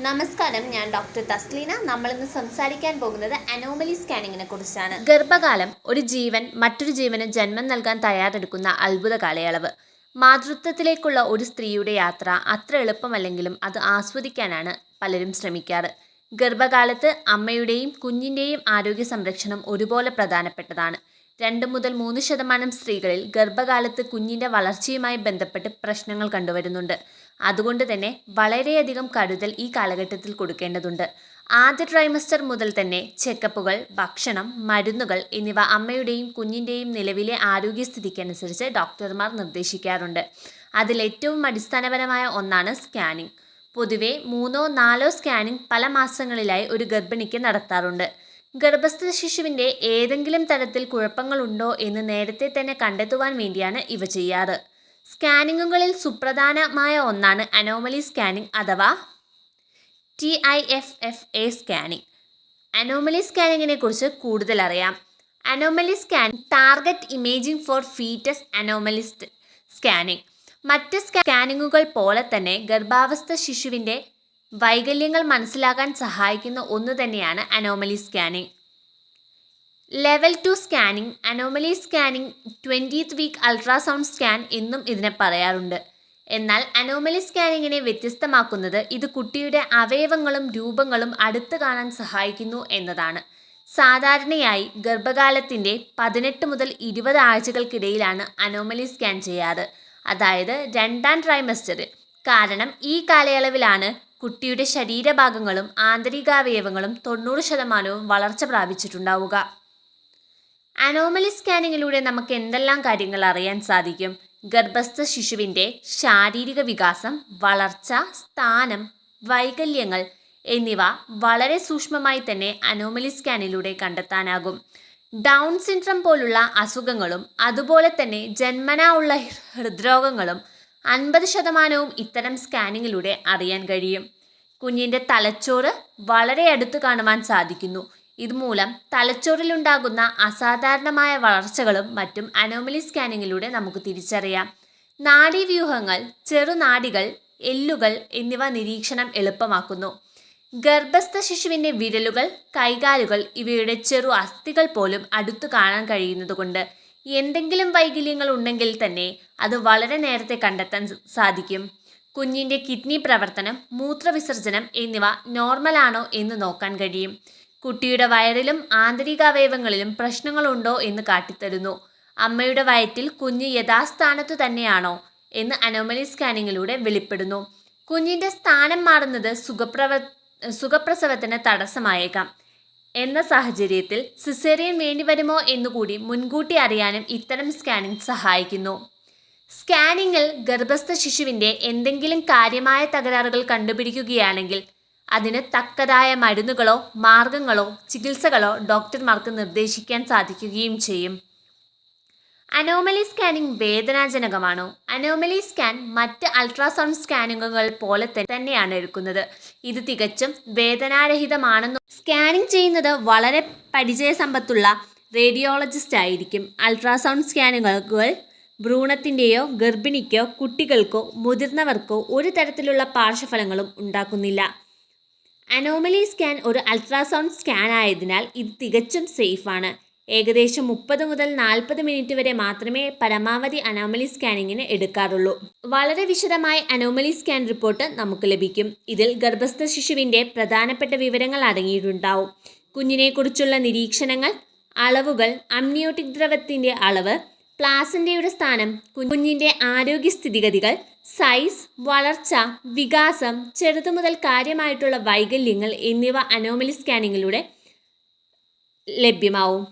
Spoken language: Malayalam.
നമസ്കാരം ഞാൻ ഡോക്ടർ തസ്ലീന. നമ്മളിന്ന് സംസാരിക്കാൻ പോകുന്നത് അനോമലി സ്കാനിങ്ങിനെ കുറിച്ചാണ്. ഗർഭകാലം ഒരു ജീവൻ മറ്റൊരു ജീവന് ജന്മം നൽകാൻ തയ്യാറെടുക്കുന്ന അത്ഭുത കാലയളവ്. മാതൃത്വത്തിലേക്കുള്ള ഒരു സ്ത്രീയുടെ യാത്ര അത്ര എളുപ്പമല്ലെങ്കിലും അത് ആസ്വദിക്കാനാണ് പലരും ശ്രമിക്കാറ്. ഗർഭകാലത്ത് അമ്മയുടെയും കുഞ്ഞിന്റെയും ആരോഗ്യ സംരക്ഷണം ഒരുപോലെ പ്രധാനപ്പെട്ടതാണ്. രണ്ട് മുതൽ മൂന്ന് ശതമാനം സ്ത്രീകളിൽ ഗർഭകാലത്ത് കുഞ്ഞിന്റെ വളർച്ചയുമായി ബന്ധപ്പെട്ട് പ്രശ്നങ്ങൾ കണ്ടുവരുന്നുണ്ട്. അതുകൊണ്ട് തന്നെ വളരെയധികം കരുതൽ ഈ കാലഘട്ടത്തിൽ കൊടുക്കേണ്ടതുണ്ട്. ആദ്യ ട്രൈമസ്റ്റർ മുതൽ തന്നെ ചെക്കപ്പുകൾ ഭക്ഷണം മരുന്നുകൾ എന്നിവ അമ്മയുടെയും കുഞ്ഞിന്റെയും നിലവിലെ ആരോഗ്യസ്ഥിതിക്കനുസരിച്ച് ഡോക്ടർമാർ നിർദ്ദേശിക്കാറുണ്ട്. അതിലേറ്റവും അടിസ്ഥാനപരമായ ഒന്നാണ് സ്കാനിംഗ് പൊതുവെ മൂന്നോ നാലോ സ്കാനിംഗ് പല മാസങ്ങളിലായി ഒരു ഗർഭിണിക്ക് നടത്താറുണ്ട്. ഗർഭസ്ഥ ശിശുവിന്റെ ഏതെങ്കിലും തരത്തിൽ കുഴപ്പങ്ങളുണ്ടോ എന്ന് നേരത്തെ തന്നെ കണ്ടെത്തുവാൻ വേണ്ടിയാണ് ഇവ ചെയ്യാറ്. സ്കാനിങ്ങുകളിൽ സുപ്രധാനമായ ഒന്നാണ് അനോമലി സ്കാനിംഗ് അഥവാ T I F F A scanning anomaly സ്കാനിങ്ങിനെ കുറിച്ച് കൂടുതൽ അറിയാം. Anomaly scan target imaging for fetus anomalies scanning മറ്റ് സ്കാനിങ്ങുകൾ പോലെ തന്നെ ഗർഭാവസ്ഥ ശിശുവിന്റെ വൈകല്യങ്ങൾ മനസ്സിലാക്കാൻ സഹായിക്കുന്ന ഒന്ന് തന്നെയാണ് anomaly scanning level two scanning anomaly scanning twentieth week ultrasound scan എന്നും ഇതിനെ പറയാറുണ്ട്. എന്നാൽ അനോമലി സ്കാനിങ്ങിനെ വ്യത്യസ്തമാക്കുന്നത് ഇത് കുട്ടിയുടെ അവയവങ്ങളും രൂപങ്ങളും അടുത്ത് കാണാൻ സഹായിക്കുന്നു എന്നതാണ്. സാധാരണയായി ഗർഭകാലത്തിന്റെ പതിനെട്ട് മുതൽ ഇരുപത് ആഴ്ചകൾക്കിടയിലാണ് അനോമലി സ്കാൻ ചെയ്യാറ്. അതായത് രണ്ടാം ട്രൈമസ്റ്ററിൽ കാരണം ഈ കാലയളവിലാണ് കുട്ടിയുടെ ശരീരഭാഗങ്ങളും ആന്തരികാവയവങ്ങളും തൊണ്ണൂറ് ശതമാനവും വളർച്ച പ്രാപിച്ചിട്ടുണ്ടാവുക. അനോമലി സ്കാനിങ്ങിലൂടെ നമുക്ക് എന്തെല്ലാം കാര്യങ്ങൾ അറിയാൻ സാധിക്കും? ഗർഭസ്ഥ ശിശുവിന്റെ ശാരീരിക വികാസം വളർച്ച സ്ഥാനം വൈകല്യങ്ങൾ എന്നിവ വളരെ സൂക്ഷ്മമായി തന്നെ അനോമലി സ്കാനിലൂടെ കണ്ടെത്താനാകും. ഡൗൺ സിൻഡ്രം പോലുള്ള അസുഖങ്ങളും അതുപോലെ തന്നെ ജന്മനാ ഉള്ള ഹൃദ്രോഗങ്ങളും അൻപത് ശതമാനവും ഇത്തരം സ്കാനിങ്ങിലൂടെ അറിയാൻ കഴിയും. കുഞ്ഞിന്റെ തലച്ചോറ് വളരെ അടുത്ത് കാണുവാൻ സാധിക്കുന്നു. ഇതുമൂലം തലച്ചോറിലുണ്ടാകുന്ന അസാധാരണമായ വളർച്ചകളും മറ്റും അനോമലി സ്കാനിങ്ങിലൂടെ നമുക്ക് തിരിച്ചറിയാം. നാഡീവ്യൂഹങ്ങൾ ചെറുനാടികൾ എല്ലുകൾ എന്നിവ നിരീക്ഷണം എളുപ്പമാക്കുന്നു. ഗർഭസ്ഥ ശിശുവിന്റെ വിരലുകൾ കൈകാലുകൾ ഇവയുടെ ചെറു അസ്ഥികൾ പോലും അടുത്തു കാണാൻ കഴിയുന്നതുകൊണ്ട് എന്തെങ്കിലും വൈകല്യങ്ങൾ ഉണ്ടെങ്കിൽ തന്നെ അത് വളരെ നേരത്തെ കണ്ടെത്താൻ സാധിക്കും. കുഞ്ഞിന്റെ കിഡ്നി പ്രവർത്തനം മൂത്രവിസർജനം എന്നിവ നോർമലാണോ എന്ന് നോക്കാൻ കഴിയും. കുട്ടിയുടെ വയറിലും ആന്തരിക അവയവങ്ങളിലും പ്രശ്നങ്ങളുണ്ടോ എന്ന് കാട്ടിത്തരുന്നു. അമ്മയുടെ വയറ്റിൽ കുഞ്ഞ് യഥാസ്ഥാനത്തു തന്നെയാണോ എന്ന് അനോമലി സ്കാനിങ്ങിലൂടെ വെളിപ്പെടുന്നു. കുഞ്ഞിന്റെ സ്ഥാനം മാറുന്നത് സുഖപ്രവ സുഖപ്രസവത്തിന് തടസ്സമായേക്കാം. എന്ന സാഹചര്യത്തിൽ സിസേറിയൻ വേണ്ടിവരുമോ എന്നുകൂടി മുൻകൂട്ടി അറിയാനും ഇത്തരം സ്കാനിംഗ് സഹായിക്കുന്നു. സ്കാനിങ്ങിൽ ഗർഭസ്ഥ ശിശുവിന്റെ എന്തെങ്കിലും കാര്യമായ തകരാറുകൾ കണ്ടുപിടിക്കുകയാണെങ്കിൽ അതിന് തക്കതായ മരുന്നുകളോ മാർഗങ്ങളോ ചികിത്സകളോ ഡോക്ടർമാർക്ക് നിർദ്ദേശിക്കാൻ സാധിക്കുകയും ചെയ്യും. അനോമലി സ്കാനിംഗ് വേദനാജനകമാണോ? അനോമലി സ്കാൻ മറ്റ് അൾട്രാസൗണ്ട് സ്കാനിങ്ങുകൾ പോലെ തന്നെയാണ് എടുക്കുന്നത്. ഇത് തികച്ചും വേദനാരഹിതമാണെന്നും സ്കാനിംഗ് ചെയ്യുന്നത് വളരെ പരിചയസമ്പത്തുള്ള റേഡിയോളജിസ്റ്റ് ആയിരിക്കും. അൾട്രാസൗണ്ട് സ്കാനുകൾ ഭ്രൂണത്തിന്റെയോ ഗർഭിണിക്കോ കുട്ടികൾക്കോ മുതിർന്നവർക്കോ ഒരു തരത്തിലുള്ള പാർശ്വഫലങ്ങളും ഉണ്ടാക്കുന്നില്ല. അനോമലി സ്കാൻ ഒരു അൾട്രാസൗണ്ട് സ്കാൻ ആയതിനാൽ ഇത് തികച്ചും സേഫാണ്. ഏകദേശം മുപ്പത് മുതൽ നാൽപ്പത് മിനിറ്റ് വരെ മാത്രമേ പരമാവധി അനോമലി സ്കാനിങ്ങിന് എടുക്കാറുള്ളൂ. വളരെ വിശദമായ അനോമലി സ്കാൻ റിപ്പോർട്ട് നമുക്ക് ലഭിക്കും. ഇതിൽ ഗർഭസ്ഥ ശിശുവിന്റെ പ്രധാനപ്പെട്ട വിവരങ്ങൾ അടങ്ങിയിട്ടുണ്ടാവും. കുഞ്ഞിനെക്കുറിച്ചുള്ള നിരീക്ഷണങ്ങൾ അളവുകൾ അമ്നിയോട്ടിക് ദ്രവത്തിന്റെ അളവ് പ്ലാസന്റെയുടെ സ്ഥാനം കുഞ്ഞിന്റെ ആരോഗ്യസ്ഥിതിഗതികൾ സൈസ് വളർച്ച വികാസം ചെറുതു മുതൽ കാര്യമായിട്ടുള്ള വൈകല്യങ്ങൾ എന്നിവ അനോമലി സ്കാനിങ്ങിലൂടെ ലഭ്യമാവും.